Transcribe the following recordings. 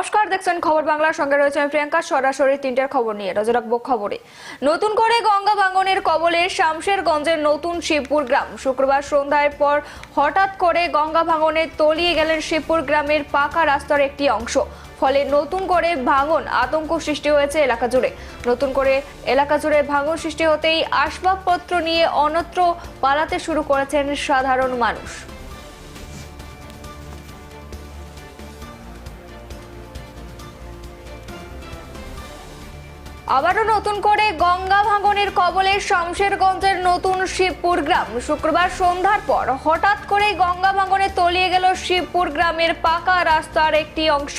নমস্কার, দেখছেন খবর বাংলার সঙ্গে রয়েছে আমি প্রিয়াঙ্কা। সরাসরি তিনটার খবর নিয়ে নজর রাখব খবরে। নতুন করে গঙ্গা ভাঙনের কবলে শামশেরগঞ্জের নতুন শিবপুর গ্রাম। শুক্রবার সন্ধ্যায় পর হঠাৎ করে গঙ্গা ভাঙনে তলিয়ে গেলেন শিবপুর গ্রামের পাকা রাস্তার একটি অংশ। ফলে নতুন করে ভাঙন আতঙ্ক সৃষ্টি হয়েছে এলাকা জুড়ে। নতুন করে এলাকা জুড়ে ভাঙন সৃষ্টি হতেই আসবাবপত্র নিয়ে অন্যত্র পালাতে শুরু করেছেন সাধারণ মানুষ। আবারও নতুন করে গঙ্গা ভাঙনের কবলে শমশেরগঞ্জের নতুন শিবপুর গ্রাম। শুক্রবার সন্ধ্যার পর হঠাৎ করে গঙ্গা ভাঙনে তলিয়ে গেল শিবপুর গ্রামের পাকা রাস্তার একটি অংশ।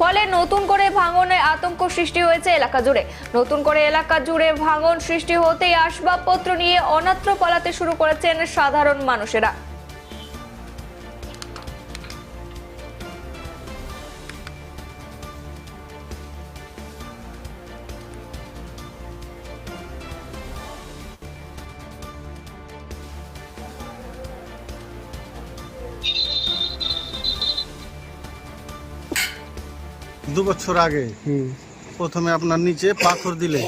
ফলে নতুন করে ভাঙনে আতঙ্ক সৃষ্টি হয়েছে এলাকা জুড়ে। নতুন করে এলাকা জুড়ে ভাঙন সৃষ্টি হতেই আসবাবপত্র নিয়ে অন্যত্র পালাতে শুরু করেছেন সাধারণ মানুষেরা। দু বছর আগে প্রথমে আপনার নিচে পাথর দিলে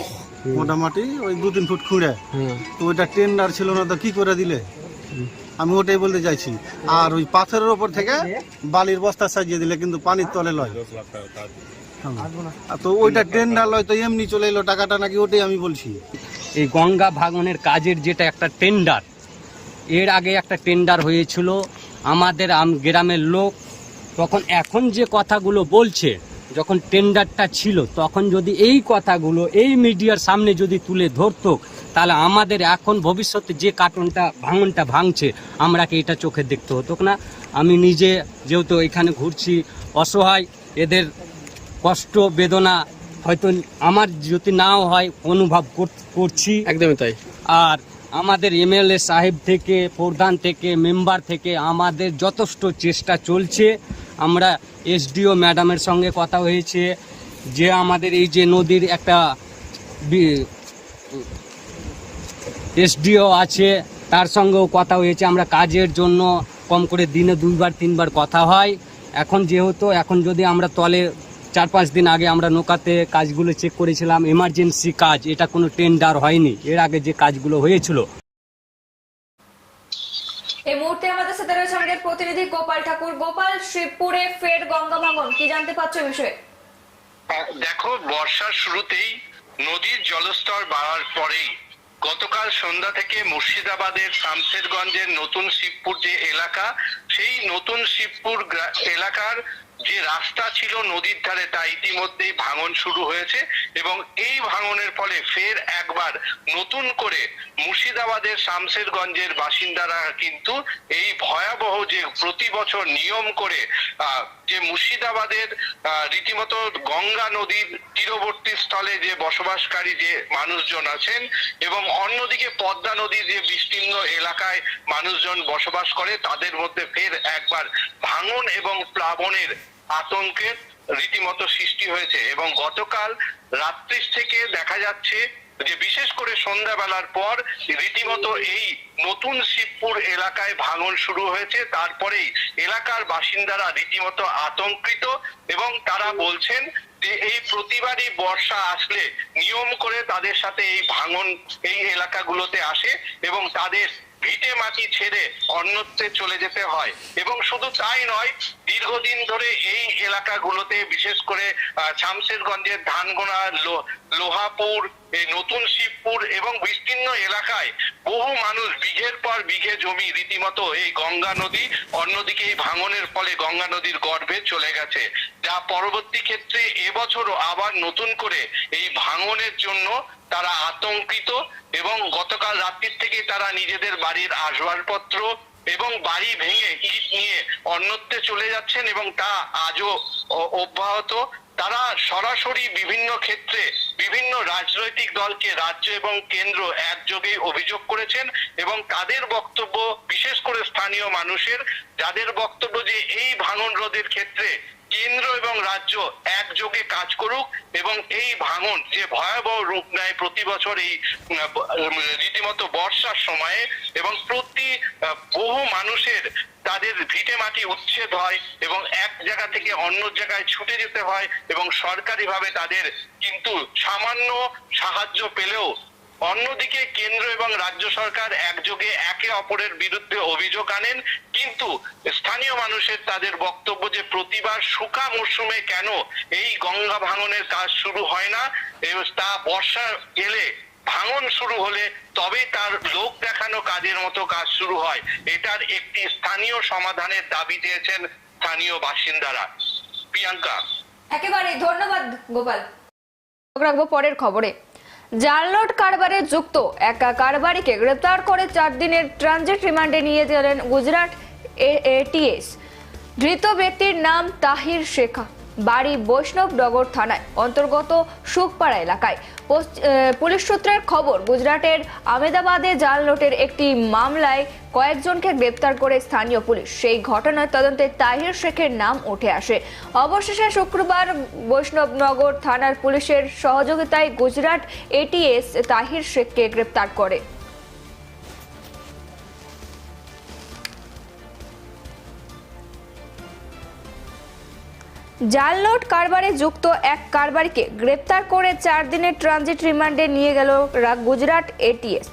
মোটামুটি ওই দু তিন ফুট খুঁড়ে। তো ওইটা টেন্ডার ছিল না তো কি করে দিলে? আমি ওটাই বলতে চাইছি। আর ওই পাথরের ওপর থেকে বালির বস্তা সাজিয়ে দিলে কিন্তু পানির তলে লয়। তো ওইটা টেন্ডার লয় তো এমনি চলে এলো টাকাটা নাকি ওটাই আমি বলছি। এই গঙ্গা ভাঙনের কাজের যেটা একটা টেন্ডার এর আগে একটা টেন্ডার হয়েছিল আমাদের গ্রামের লোক। তখন এখন যে কথাগুলো বলছে যখন টেন্ডারটা ছিল তখন যদি এই কথাগুলো এই মিডিয়ার সামনে যদি তুলে ধরতো তাহলে আমাদের এখন ভবিষ্যতে যে কার্টুনটা ভাঙনটা ভাঙছে আমরা কি এটা চোখে দেখতে হতো না আমি নিজে যেহেতু এখানে ঘুরছি অসহায় এদের কষ্ট বেদনা হয়তো আমার যদি নাও হয় অনুভব কর- করছি। একদমই তাই। আর আমাদের এমএলএ সাহেব থেকে প্রধান থেকে মেম্বার থেকে আমাদের যথেষ্ট চেষ্টা চলছে। আমরা এসডিও ম্যাডামের সঙ্গে কথা হয়েছে যে আমাদের এই যে নদীর একটা এসডিও আছে, তার সঙ্গেও কথা হয়েছে। আমরা কাজের জন্য কম করে দিনে দুইবার, তিনবার কথা হয়। এখন যেহেতু, এখন যদি আমরা তলে চার পাঁচ দিন আগে আমরা নৌকাতে কাজগুলো চেক করেছিলাম এমার্জেন্সি কাজ, এটা কোনো টেন্ডার হয়নি। এর আগে যে কাজগুলো হয়েছিল এই মুহূর্তে আমাদের সাথে রয়েছে আমাদের প্রতিনিধি গোপাল ঠাকুর। গোপাল ফের গঙ্গা ভাঙন, কি জানতে বিষয়ে? দেখো, বর্ষার শুরুতেই নদীর জলস্তর বাড়ার পরেই গতকাল সন্ধ্যা থেকে মুর্শিদাবাদের শামশেরগঞ্জের নতুন শিবপুর যে এলাকা, সেই নতুন শিবপুর এলাকার যে রাস্তা ছিল নদীর ধারে তা ইতিমধ্যেই ভাঙন শুরু হয়েছে এবং এই ভাঙনের ফলে ফের একবার নতুন করে মুর্শিদাবাদের শামশেরগঞ্জের বাসিন্দারা কিন্তু এই ভয়াবহ যে প্রতি বছর নিয়ম করে যে মুর্শিদাবাদের রীতিমতো গঙ্গা নদীর তীরবর্তী স্থলে যে বসবাসকারী যে মানুষজন আছেন এবং অন্যদিকে পদ্মা নদীর যে বিস্তীর্ণ এলাকায় মানুষজন বসবাস করে, তাদের মধ্যে ফের একবার ভাঙন এবং প্লাবনের আতঙ্কের রীতিমতো সৃষ্টি হয়েছে এবং গতকাল রাত্রি থেকে দেখা যাচ্ছে যে বিশেষ করে সন্ধ্যাবেলার পর রীতিমতো এই নতুন শিবপুর এলাকায় ভাঙন শুরু হয়েছে। তারপরেই এলাকার বাসিন্দারা রীতিমতো আতঙ্কিত এবং তারা বলছেন যে এই প্রতিবারই বর্ষা আসলে নিয়ম করে তাদের সাথে এই ভাঙন এই এলাকাগুলোতে আসে এবং তাদের ভিটে মাটি ছেড়ে অন্যত্রে চলে যেতে হয়। এবং শুধু তাই নয়, দীর্ঘদিন ধরে এই এলাকাগুলোতে বিশেষ করে শামশেরগঞ্জের ধানগোনা লোহাপুর নতুন শিবপুর এবং বিস্তীর্ণ এলাকায় বহু মানুষ বিঘের পর বিঘে জমি রীতিমতো এই গঙ্গা নদী, অন্যদিকে এই ভাঙনের ফলে গঙ্গা নদীর গর্ভে চলে গেছে। যা পরবর্তী ক্ষেত্রে এবছরও আবার নতুন করে এই ভাঙনের জন্য তারা আতঙ্কিত এবং গতকাল রাত্রির থেকে তারা নিজেদের বাড়ির আসবাবপত্র এবং বাড়ি ভেঙে ইট নিয়ে অন্যত্রে চলে যাচ্ছেন এবং তা আজও অব্যাহত তারা সরাসরি বিভিন্ন ক্ষেত্রে বিভিন্ন রাজনৈতিক দলকে রাজ্য এবং কেন্দ্র একযোগে অভিযোগ করেছেন এবং তাদের বক্তব্য বিশেষ করে স্থানীয় মানুষের, যাদের বক্তব্য যে এই ভাঙন রোধের ক্ষেত্রে কেন্দ্র এবং রাজ্য একযোগে কাজ করুক এবং এই ভাঙন যে ভয়াবহ রূপ নেয় প্রতি বছর এই রীতিমতো বর্ষার সময়ে এবং প্রতি বহু মানুষের তাদের ভিটে মাটি উচ্ছেদ হয় এবং এক জায়গা থেকে অন্য জায়গায় ছুটে যেতে হয় এবং সরকারিভাবে তাদের কিন্তু সামান্য সাহায্য পেলেও অন্যদিকে কেন্দ্র এবং রাজ্য সরকার একযোগে একে অপরের বিরুদ্ধে অভিযোগ আনেন কিন্তু স্থানীয় মানুষের তাদের বক্তব্য যে প্রতিবার শুকা মরশুমে কেন এই গঙ্গা ভাঙনের কাজ শুরু হয় না তা বর্ষা এলে ভাঙন শুরু হলে তবে তার লোক দেখানো কাজের মতো কাজ শুরু হয়। এটার একটি স্থানীয় সমাধানের দাবি চেয়েছেন স্থানীয় বাসিন্দারা। প্রিয়াঙ্কা। একেবারে, ধন্যবাদ গোপাল। রাখব পরের খবরে। জালনোট কারবারে যুক্ত, একা কারবারিকে গ্রেপ্তার করে চার দিনের ট্রানজিট রিমান্ডে নিয়ে গেলেন গুজরাট এটিএস। ধৃত ব্যক্তির নাম তাহির শেখা। বাড়ি বৈষ্ণবনগর থানায়। অন্তর্গত সুখপাড়া এলাকায়। পুলিশ সূত্রের খবর, গুজরাটের আমেদাবাদে জাল নোটের একটি মামলায় কয়েকজনকে গ্রেপ্তার করে স্থানীয় পুলিশ। সেই ঘটনার তদন্তে তাহির শেখের নাম উঠে আসে। অবশেষে শুক্রবার বৈষ্ণবনগর থানার পুলিশের সহযোগিতায় গুজরাট এটিএস তাহির শেখকে গ্রেপ্তার করে। জাল নোট কারবারে যুক্ত এক কারবারিকে গ্রেপ্তার করে চার দিনের ট্রানজিট রিমান্ডে নিয়ে গেল গুজরাট এটিএস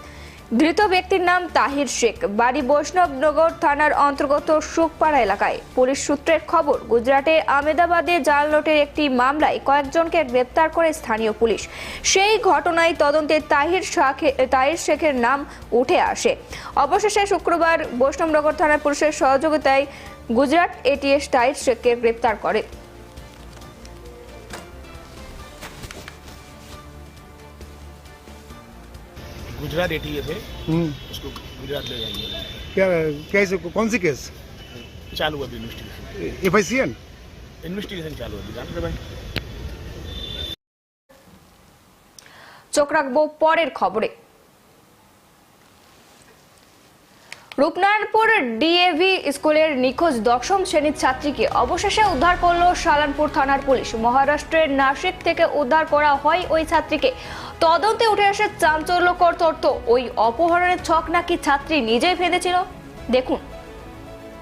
ধৃত ব্যক্তির নাম তাহির শেখ, বাড়ি বৈষ্ণবনগর থানার অন্তর্গত সুখপাড়া এলাকায়। পুলিশ সূত্রের খবর, গুজরাটে আমেদাবাদে জাল নোটের একটি মামলায় কয়েকজনকে গ্রেপ্তার করে স্থানীয় পুলিশ। সেই ঘটনায় তদন্তে তাহির শাখে- তাহির শেখের নাম উঠে আসে। অবশেষে শুক্রবার বৈষ্ণবনগর থানার পুলিশের সহযোগিতায় গুজরাট এটিএস তাহির শেখকে গ্রেপ্তার করে। गुजरात एटीएस है हम्म, उसको गुजरात ले जाएंगे क्या कैसे कौन सी केस चालू है अभी investigation F I C N investigation चालू है अभी जान रहे भाई চোখ রাখবো পরের খবরে রূপনারায়ণপুর ডিএভি স্কুলের নিখোঁজ দশম শ্রেণির ছাত্রীকে অবশেষে উদ্ধার করল সালানপুর থানার পুলিশ। মহারাষ্ট্রের নাসিক থেকে উদ্ধার করা হয় ওই ছাত্রীকে। তদন্তে উঠে আসে চাঞ্চল্যকর তথ্য। ওই অপহরণের ছক নাকি ছাত্রী নিজেই ফেঁদেছিল? দেখুন।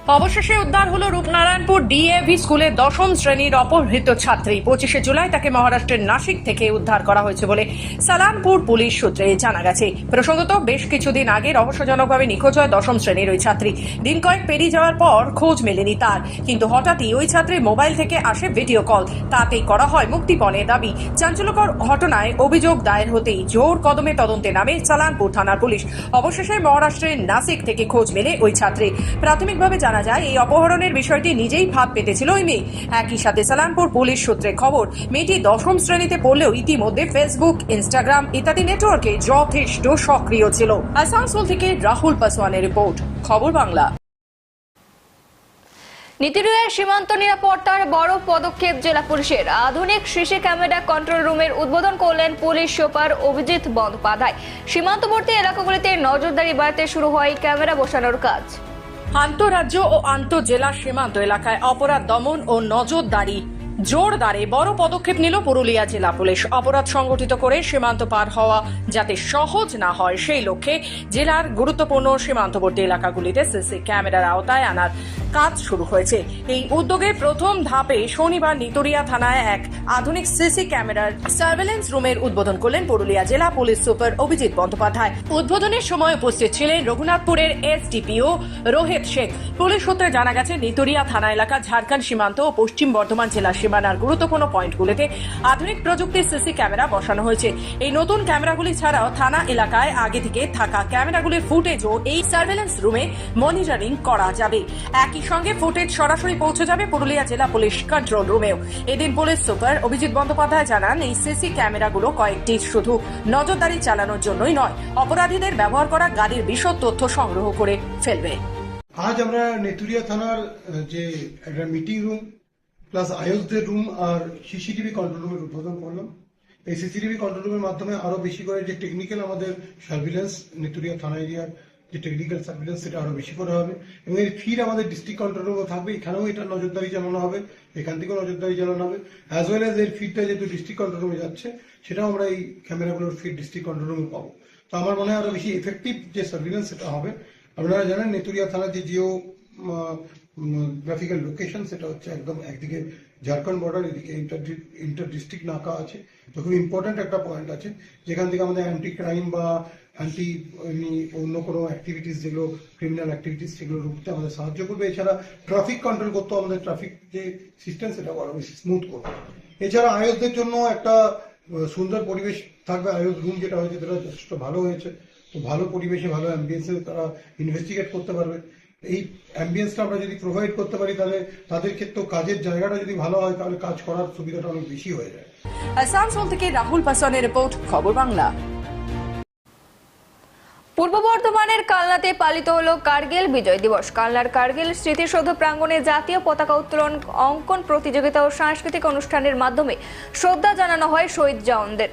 অবশেষে উদ্ধার হলো রূপনারায়ণপুর ডিএভি স্কুলের দশম শ্রেণির অপহৃত ছাত্রী। পঁচিশে জুলাই তাকে মহারাষ্ট্রের নাসিক থেকে উদ্ধার করা হয়েছে বলে সালামপুর পুলিশ সূত্রে জানা গেছে। প্রসঙ্গত, বেশ কিছুদিন আগে রহস্যজনকভাবে নিখোঁজ হয় দশম শ্রেণির ওই ছাত্রী। দিন কয়েক পেরিয়ে যাওয়ার পর খোঁজ মেলেনি তার। কিন্তু হঠাৎই ওই ছাত্রীর মোবাইল থেকে আসে ভিডিও কল। তাতেই করা হয় মুক্তিপণের দাবি। চাঞ্চল্যকর ঘটনায় অভিযোগ দায়ের হতেই জোর কদমে তদন্তে নামে সালানপুর থানার পুলিশ। অবশেষে মহারাষ্ট্রের নাসিক থেকে খোঁজ মেলে ওই ছাত্রী। প্রাথমিকভাবে জানা যায়, এই অপহরণের বিষয়টি নিজেই ভাব পেতেছিল ওই মেয়ে। একই সাথে সালানপুর পুলিশ সূত্রে খবর, মেয়েটি দশম শ্রেণীতে পড়লেও ইতিমধ্যে ফেসবুক, ইনস্টাগ্রাম ইত্যাদি নেটওয়ার্কে যথেষ্ট সক্রিয় ছিল। আসানসোল থেকে রাহুল পাসওয়ানের রিপোর্ট, খবর বাংলা। নীতিরুয়ের সীমান্ত নিরাপত্তার বড় পদক্ষেপ জেলা পুলিশের। আধুনিক সিসি ক্যামেরা কন্ট্রোল রুমের উদ্বোধন করলেন পুলিশ সুপার অভিজিৎ বন্দ্যোপাধ্যায়। সীমান্তবর্তী এলাকাগুলিতে নজরদারি বাড়াতে শুরু হয় ক্যামেরা বসানোর কাজ। আন্তঃরাজ্য ও আন্তঃজেলা সীমান্ত এলাকায় অপরাধ দমন ও নজরদারি জোরদারে বড় পদক্ষেপ নিল পুরুলিয়া জেলা পুলিশ। অপরাধ সংগঠিত করে সীমান্ত পার হওয়া যাতে সহজ না হয়, সেই লক্ষ্যে জেলার গুরুত্বপূর্ণ সীমান্তবর্তী এলাকাগুলিতে সিসি ক্যামেরার আওতায় আনার কাজ শুরু হয়েছে। এই উদ্যোগে প্রথম ধাপে শনিবার নিতরিয়া থানায় এক আধুনিক সিসি ক্যামেরার সার্ভেলেন্স রুমের উদ্বোধন করলেন পুরুলিয়া জেলা পুলিশ সুপার অভিজিৎ বন্দ্যোপাধ্যায়। উদ্বোধনের সময় উপস্থিত ছিলেন রঘুনাথপুরের এসডিপিও রোহিত শেখ। পুলিশ সূত্রে জানা গেছে, নিতরিয়া থানা এলাকা ঝাড়খণ্ড সীমান্ত ও পশ্চিম বর্ধমান জেলার সীমানার গুরুত্বপূর্ণ পয়েন্টগুলিতে আধুনিক প্রযুক্তির সিসি ক্যামেরা বসানো হয়েছে। এই নতুন ক্যামেরাগুলি ছাড়াও থানা এলাকায় আগে থেকে থাকা ক্যামেরাগুলির ফুটেজও এই সার্ভেলেন্স রুমে মনিটরিং করা যাবে। একই সঙ্গে ফুটেজ সরাসরি পৌঁছে যাবে পুরুলিয়া জেলা পুলিশ কন্ট্রোল রুমেও এদিন পুলিশ সুপার অভিজিৎ বন্দ্যোপাধ্যায় জানান, এই সিসি ক্যামেরাগুলো কয়েকটি শুধু নজরদারি চালানোর জন্যই নয়, অপরাধীদের ব্যবহার করা গাড়ির বিশদ তথ্য সংগ্রহ করে ফেলবে। আজ আমরা নেতুরিয়া থানার যে একটা মিটিং রুম প্লাস আয়োসদের রুম আর সিসিটিভি কন্ট্রোল রুমের উদ্বোধন করলাম। এই সিসিটিভি কন্ট্রোল রুমের মাধ্যমে আরও বেশি করে যে টেকনিক্যাল আমাদের সার্ভিলেন্স নেতুরিয়া থানা এরিয়ার যে টেকনিক্যাল সার্ভিলেন্স সেটা আরও বেশি করে হবে। এবং এর ফির আমাদের ডিস্ট্রিক্ট কন্ট্রোল রুমও থাকবে। এখানেও এটা নজরদারি চালানো হবে। এখান থেকেও নজরদারি চালানো হবে। অ্যাজ ওয়েল এজ এর ফিডটা যেহেতু ডিস্ট্রিক্ট কন্ট্রোল রুমে যাচ্ছে, সেটাও আমরা এই ক্যামেরাগুলোর ফিড ডিস্ট্রিক্ট কন্ট্রোল রুমে পাবো। তো আমার মনে হয় আরও বেশি এফেক্টিভ যে সার্ভিলেন্স সেটা হবে। আপনারা জানেন, নেতুরিয়া থানার যে জিও গ্রাফিক্যাল লোকেশন সেটা হচ্ছে একদম একদিকে ঝাড়খণ্ড বর্ডার এদিকে ইন্টার ডিস্ট্রিক্ট নাকা আছে। তো খুব ইম্পর্ট্যান্ট একটা পয়েন্ট আছে, যেখান থেকে আমাদের অ্যান্টি ক্রাইম বা অ্যান্টি অন্য কোনো অ্যাক্টিভিটিস যেগুলো ক্রিমিনাল অ্যাক্টিভিটিস সেগুলো রুখতে আমাদের সাহায্য করবে। এছাড়া ট্রাফিক কন্ট্রোল করতে আমাদের ট্রাফিক যে সিস্টেম সেটা আরও বেশি স্মুথ করবে। এছাড়া আয়োজদের জন্য একটা সুন্দর পরিবেশ থাকবে আয়োজ রুম যেটা হয়েছে, সেটা যথেষ্ট ভালো হয়েছে। তো ভালো পরিবেশে, ভালো অ্যাম্বিয়েন্সে তারা ইনভেস্টিগেট করতে পারবে। এই অ্যাম্বিয়েন্সটা আমরা যদি প্রোভাইড করতে পারি, তাহলে তাদের ক্ষেত্রেও কাজের জায়গাটা যদি ভালো হয়, তাহলে কাজ করার সুবিধাটা অনেক বেশি হয়ে যায়। আসানসোল থেকে রাহুল পাসওয়ানের রিপোর্ট খবর বাংলা। পূর্ব বর্ধমানের কালনাতে পালিত হলো কার্গিল বিজয় দিবস। কালনার কার্গিল স্মৃতিসৌধ প্রাঙ্গণে জাতীয় পতাকা উত্তোলন, অঙ্কন প্রতিযোগিতা ও সাংস্কৃতিক অনুষ্ঠানের মাধ্যমে শ্রদ্ধা জানানো হয় শহীদ জওয়ানদের।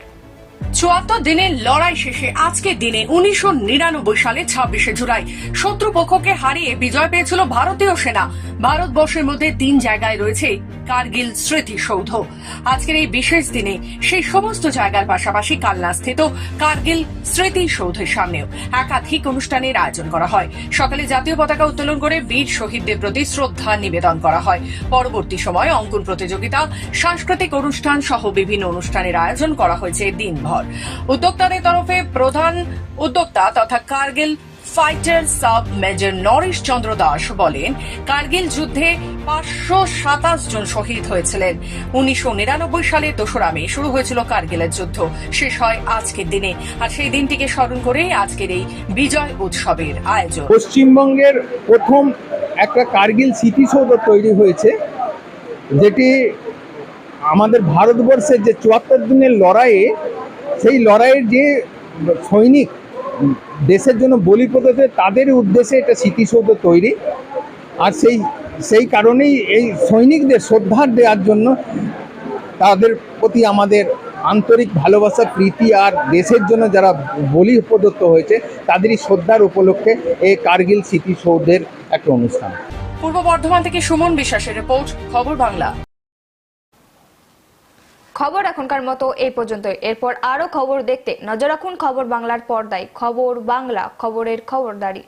চুয়াত্তর দিনের লড়াই শেষে আজকের দিনে উনিশশো নিরানব্বই সালে ছাব্বিশে জুলাই শত্রুপক্ষকে হারিয়ে বিজয় পেয়েছিল ভারতীয় সেনা। ভারতবর্ষের মধ্যে তিন জায়গায় রয়েছে কার্গিল স্মৃতিসৌধ। আজকের এই বিশেষ দিনে সেই সমস্ত জায়গার পাশাপাশি কালনাস্থিত কার্গিল স্মৃতিসৌধের সামনেও একাধিক অনুষ্ঠানের আয়োজন করা হয়। সকালে জাতীয় পতাকা উত্তোলন করে বীর শহীদদের প্রতি শ্রদ্ধা নিবেদন করা হয়। পরবর্তী সময়ে অঙ্কন প্রতিযোগিতা, সাংস্কৃতিক অনুষ্ঠান সহ বিভিন্ন অনুষ্ঠানের আয়োজন করা হয়েছে দিনভর। উদ্যোক্তাদের তরফে প্রধান উদ্যোক্তা তথা Kargil fighter sub major Naresh Chandra Das বলেন, কার্গিল যুদ্ধে পাঁচশো সাতাশ জন শহীদ হয়েছিলেন। উনিশশো নিরানব্বই সালে দোসরা মে শুরু হয়েছিল কার্গিলের যুদ্ধ। শেষ হয় আজকের দিনে। আর সেই দিনটিকে স্মরণ করেই আজকের এই বিজয় উৎসবের আয়োজন। পশ্চিমবঙ্গের প্রথম একটা কার্গিল স্মৃতিসৌধ তৈরি হয়েছে, যেটি আমাদের ভারতবর্ষের যে চুয়াত্তর দিনের লড়াইয়ে সেই লড়াইয়ের যে সৈনিক দেশের জন্য বলি প্রদাতে তাদের উদ্দেশ্যে এটা স্মৃতিসৌধ তৈরি। আর সেই সেই কারণেই এই সৈনিকদের শ্রদ্ধা দেওয়ার জন্য তাদের প্রতি আমাদের আন্তরিক ভালোবাসা, প্রীতি আর দেশের জন্য যারা বলি প্রদত্ত হয়েছে, তাদেরই শ্রদ্ধার উপলক্ষে এই কার্গিল স্মৃতিসৌধের একটা অনুষ্ঠান। পূর্ব বর্ধমান থেকে সুমন বিশ্বাসের রিপোর্ট, খবর বাংলা। খবর এখনকার মতো এই পর্যন্তই। এরপর আরও খবর দেখতে নজর রাখুন খবর বাংলার পর্দায়। খবর বাংলা, খবরের খবরদারি।